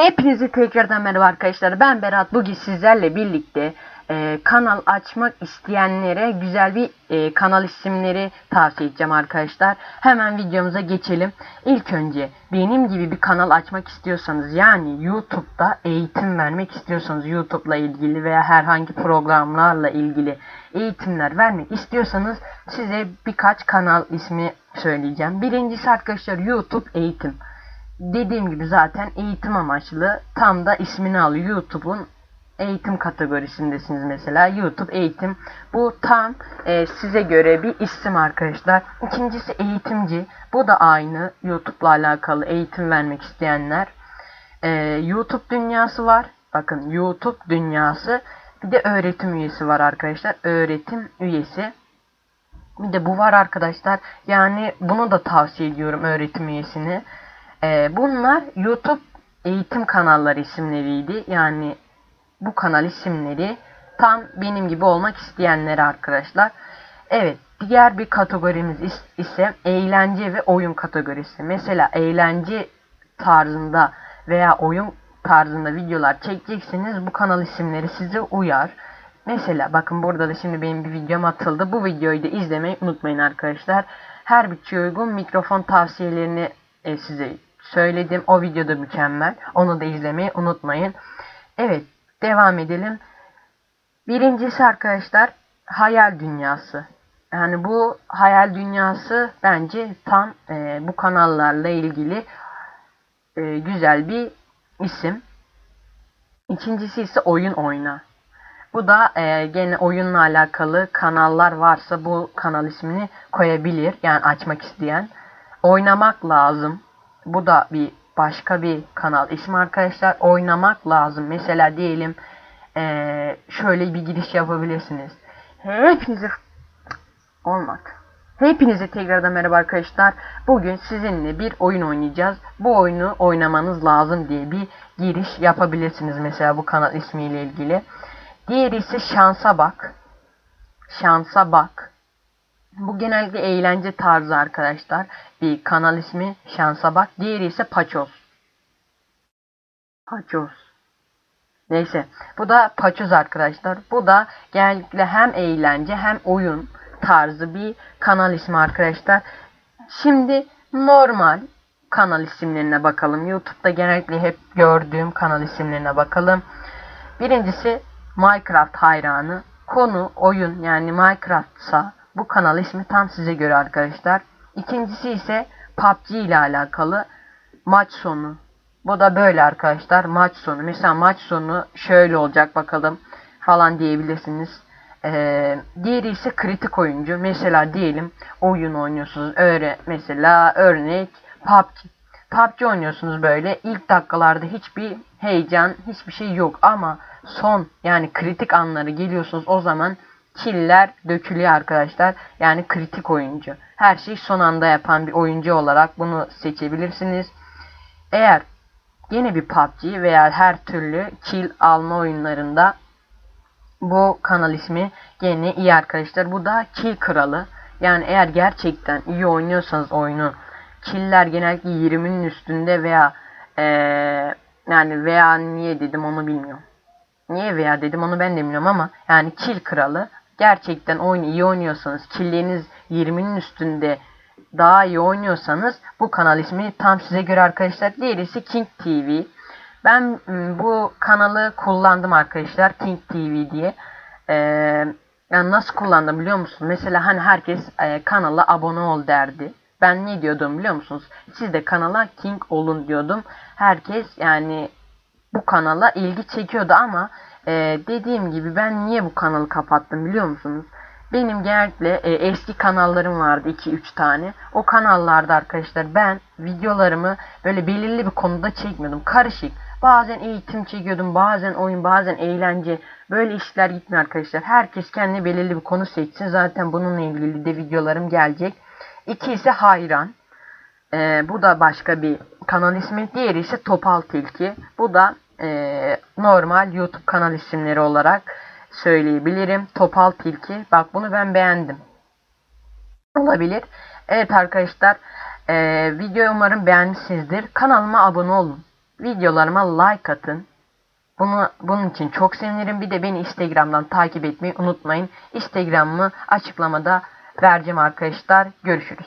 Hepinize tekrardan merhaba arkadaşlar. Ben Berat. Bugün sizlerle birlikte e, kanal açmak isteyenlere güzel bir e, kanal isimleri tavsiye edeceğim arkadaşlar. Hemen videomuza geçelim. İlk önce benim gibi bir kanal açmak istiyorsanız yani YouTube'da eğitim vermek istiyorsanız YouTube'la ilgili veya herhangi programlarla ilgili eğitimler vermek istiyorsanız size birkaç kanal ismi söyleyeceğim. Birincisi arkadaşlar YouTube eğitim dediğim gibi zaten eğitim amaçlı tam da ismini alıyor. YouTube'un eğitim kategorisindesiniz mesela. YouTube eğitim. Bu tam e, size göre bir isim arkadaşlar. İkincisi eğitimci. Bu da aynı YouTube'la alakalı eğitim vermek isteyenler. E, YouTube dünyası var. Bakın YouTube dünyası. Bir de öğretim üyesi var arkadaşlar. Öğretim üyesi. Bir de bu var arkadaşlar. Yani bunu da tavsiye ediyorum öğretim üyesini. Ee, bunlar YouTube eğitim kanalları isimleriydi. Yani bu kanal isimleri tam benim gibi olmak isteyenlere arkadaşlar. Evet diğer bir kategorimiz is- ise eğlence ve oyun kategorisi. Mesela eğlence tarzında veya oyun tarzında videolar çekecekseniz bu kanal isimleri size uyar. Mesela bakın burada da şimdi benim bir videom atıldı. Bu videoyu da izlemeyi unutmayın arkadaşlar. Her bütçeye uygun mikrofon tavsiyelerini e, size söyledim. O videoda mükemmel. Onu da izlemeyi unutmayın. Evet devam edelim. Birincisi arkadaşlar hayal dünyası. Yani bu hayal dünyası bence tam e, bu kanallarla ilgili e, güzel bir isim. İkincisi ise oyun oyna. Bu da e, gene oyunla alakalı kanallar varsa bu kanal ismini koyabilir. Yani açmak isteyen. Oynamak lazım. Bu da bir başka bir kanal ismi arkadaşlar. Oynamak lazım. Mesela diyelim e, şöyle bir giriş yapabilirsiniz. Hepinize olmak. Hepinize tekrardan merhaba arkadaşlar. Bugün sizinle bir oyun oynayacağız. Bu oyunu oynamanız lazım diye bir giriş yapabilirsiniz mesela bu kanal ismiyle ilgili. Diğeri ise şansa bak. Şansa bak. Bu genellikle eğlence tarzı arkadaşlar. Bir kanal ismi şansa bak. Diğeri ise paçoz. Paçoz. Neyse. Bu da paçoz arkadaşlar. Bu da genellikle hem eğlence hem oyun tarzı bir kanal ismi arkadaşlar. Şimdi normal kanal isimlerine bakalım. YouTube'da genellikle hep gördüğüm kanal isimlerine bakalım. Birincisi Minecraft hayranı. Konu oyun yani Minecraft'sa bu kanal ismi tam size göre arkadaşlar. İkincisi ise PUBG ile alakalı maç sonu. Bu da böyle arkadaşlar maç sonu. Mesela maç sonu şöyle olacak bakalım falan diyebilirsiniz. Ee, diğeri ise kritik oyuncu. Mesela diyelim oyun oynuyorsunuz. Öyle mesela örnek PUBG. PUBG oynuyorsunuz böyle. ilk dakikalarda hiçbir heyecan, hiçbir şey yok ama son yani kritik anları geliyorsunuz o zaman killer dökülüyor arkadaşlar. Yani kritik oyuncu. Her şeyi son anda yapan bir oyuncu olarak bunu seçebilirsiniz. Eğer yine bir PUBG veya her türlü kill alma oyunlarında bu kanal ismi gene iyi arkadaşlar. Bu da kill kralı. Yani eğer gerçekten iyi oynuyorsanız oyunu killer genellikle 20'nin üstünde veya ee, yani veya niye dedim onu bilmiyorum. Niye veya dedim onu ben de bilmiyorum ama yani kill kralı gerçekten oyunu iyi oynuyorsanız killeriniz 20'nin üstünde daha iyi oynuyorsanız bu kanal ismi tam size göre arkadaşlar. Diğerisi King TV. Ben m, bu kanalı kullandım arkadaşlar King TV diye. Ee, yani nasıl kullandım biliyor musunuz? Mesela hani herkes e, kanala abone ol derdi. Ben ne diyordum biliyor musunuz? Siz de kanala King olun diyordum. Herkes yani bu kanala ilgi çekiyordu ama e, dediğim gibi ben niye bu kanalı kapattım biliyor musunuz? Benim genellikle e, eski kanallarım vardı 2-3 tane. O kanallarda arkadaşlar ben videolarımı böyle belirli bir konuda çekmiyordum. Karışık. Bazen eğitim çekiyordum, bazen oyun, bazen eğlence. Böyle işler gitmiyor arkadaşlar. Herkes kendine belirli bir konu seçsin. Zaten bununla ilgili de videolarım gelecek. İki ise hayran. Ee, bu da başka bir kanal ismi. Diğeri ise Topal Tilki. Bu da e, normal YouTube kanal isimleri olarak söyleyebilirim. Topal Tilki. Bak bunu ben beğendim. Olabilir. Evet arkadaşlar. E, videoyu umarım beğenmişsinizdir. Kanalıma abone olun. videolarıma like atın. Bunu, bunun için çok sevinirim. Bir de beni Instagram'dan takip etmeyi unutmayın. Instagram'ımı açıklamada vereceğim arkadaşlar. Görüşürüz.